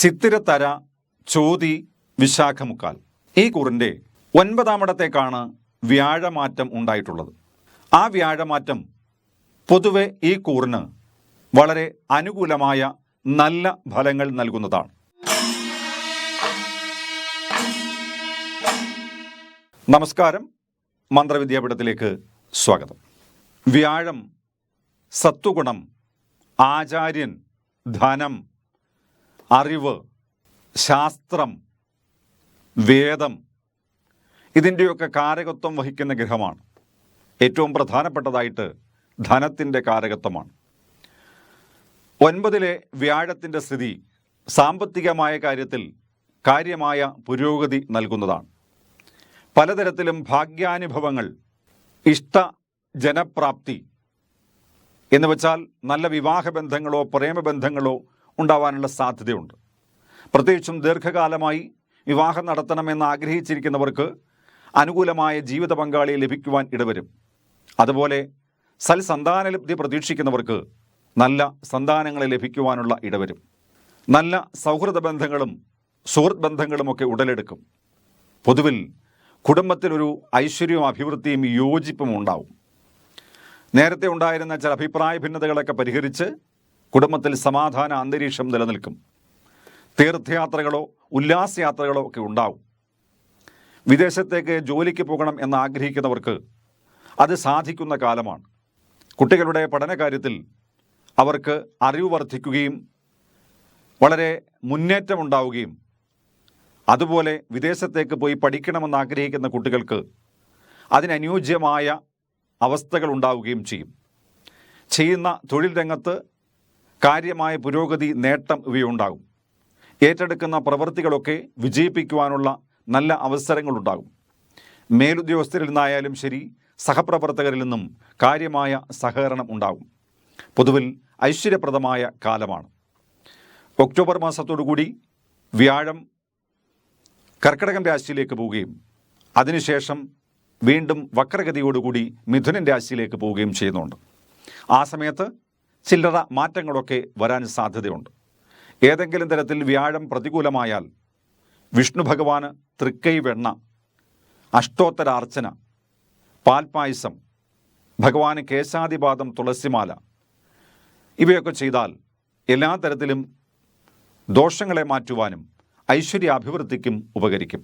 ചിത്തിരത്തര ചോതി വിശാഖമുക്കാൽ. ഈ കൂറിന്റെ ഒൻപതാമിടത്തേക്കാണ് വ്യാഴമാറ്റം ഉണ്ടായിട്ടുള്ളത്. ആ വ്യാഴമാറ്റം പൊതുവെ ഈ കൂറിന് വളരെ അനുകൂലമായ നല്ല ഫലങ്ങൾ നൽകുന്നതാണ്. നമസ്കാരം. മന്ത്രവിദ്യാപീഠത്തിലേക്ക് സ്വാഗതം. വ്യാഴം സത്വഗുണം ആചാര്യൻ ധനം അറിവ് ശാസ്ത്രം വേദം ഇതിന്റെയൊക്കെ കാരകത്വം വഹിക്കുന്ന ഗ്രഹമാണ്. ഏറ്റവും പ്രധാനപ്പെട്ടതായിട്ട് ധനത്തിന്റെ കാരകത്വമാണ്. ഒൻപതിലെ വ്യാഴത്തിന്റെ സ്ഥിതി സാമ്പത്തികമായ കാര്യത്തിൽ കാര്യമായ പുരോഗതി നൽകുന്നതാണ്. പലതരത്തിലും ഭാഗ്യാനുഭവങ്ങൾ ഇഷ്ട ജനപ്രാപ്തി എന്ന് വെച്ചാൽ നല്ല വിവാഹബന്ധങ്ങളോ പ്രേമബന്ധങ്ങളോ ഉണ്ടാവാനുള്ള സാധ്യതയുണ്ട്. പ്രത്യേകിച്ചും ദീർഘകാലമായി വിവാഹം നടത്തണമെന്ന് ആഗ്രഹിച്ചിരിക്കുന്നവർക്ക് അനുകൂലമായ ജീവിത പങ്കാളിയെ ലഭിക്കുവാൻ ഇടവരും. അതുപോലെ സൽസന്താനലബ്ധി പ്രതീക്ഷിക്കുന്നവർക്ക് നല്ല സന്താനങ്ങളെ ലഭിക്കുവാനുള്ള ഇടവരും. നല്ല സൗഹൃദ ബന്ധങ്ങളും സുഹൃത്ത് ബന്ധങ്ങളുമൊക്കെ ഉടലെടുക്കും. പൊതുവിൽ കുടുംബത്തിലൊരു ഐശ്വര്യവും അഭിവൃദ്ധിയും യോജിപ്പും ഉണ്ടാവും. നേരത്തെ ഉണ്ടായിരുന്ന ചില അഭിപ്രായ ഭിന്നതകളൊക്കെ പരിഹരിച്ച് കുടുംബത്തിൽ സമാധാന അന്തരീക്ഷം നിലനിൽക്കും. തീർത്ഥയാത്രകളോ ഉല്ലാസയാത്രകളോ ഒക്കെ ഉണ്ടാവും. വിദേശത്തേക്ക് ജോലിക്ക് പോകണം എന്ന് ആഗ്രഹിക്കുന്നവർക്ക് അത് സാധിക്കുന്ന കാലമാണ്. കുട്ടികളുടെ പഠനകാര്യത്തിൽ അവർക്ക് അറിവ് വർദ്ധിക്കുകയും വളരെ മുന്നേറ്റമുണ്ടാവുകയും അതുപോലെ വിദേശത്തേക്ക് പോയി പഠിക്കണമെന്ന് ആഗ്രഹിക്കുന്ന കുട്ടികൾക്ക് അതിനനുയോജ്യമായ അവസ്ഥകൾ ഉണ്ടാവുകയും ചെയ്യും. ചെയ്യുന്ന തൊഴിൽ രംഗത്ത് കാര്യമായ പുരോഗതി നേട്ടം ഇവയുണ്ടാകും. ഏറ്റെടുക്കുന്ന പ്രവൃത്തികളൊക്കെ വിജയിപ്പിക്കുവാനുള്ള നല്ല അവസരങ്ങളുണ്ടാകും. മേലുദ്യോഗസ്ഥരിൽ നിന്നായാലും ശരി സഹപ്രവർത്തകരിൽ നിന്നും കാര്യമായ സഹകരണം ഉണ്ടാകും. പൊതുവിൽ ഐശ്വര്യപ്രദമായ കാലമാണ്. ഒക്ടോബർ മാസത്തോടുകൂടി വ്യാഴം കർക്കിടകം രാശിയിലേക്ക് പോവുകയും അതിനുശേഷം വീണ്ടും വക്രഗതിയോടുകൂടി മിഥുനൻ രാശിയിലേക്ക് പോവുകയും ചെയ്യുന്നുണ്ട്. ആ സമയത്ത് ചില്ലറ മാറ്റങ്ങളൊക്കെ വരാൻ സാധ്യതയുണ്ട്. ഏതെങ്കിലും തരത്തിൽ വ്യാഴം പ്രതികൂലമായാൽ വിഷ്ണു ഭഗവാന് തൃക്കൈ വെണ്ണ അഷ്ടോത്തര അർച്ചന പാൽപ്പായസം ഭഗവാന് കേശാദിപാദം തുളസിമാല ഇവയൊക്കെ ചെയ്താൽ എല്ലാ തരത്തിലും ദോഷങ്ങളെ മാറ്റുവാനും ഐശ്വര്യാഭിവൃദ്ധിക്കും ഉപകരിക്കും.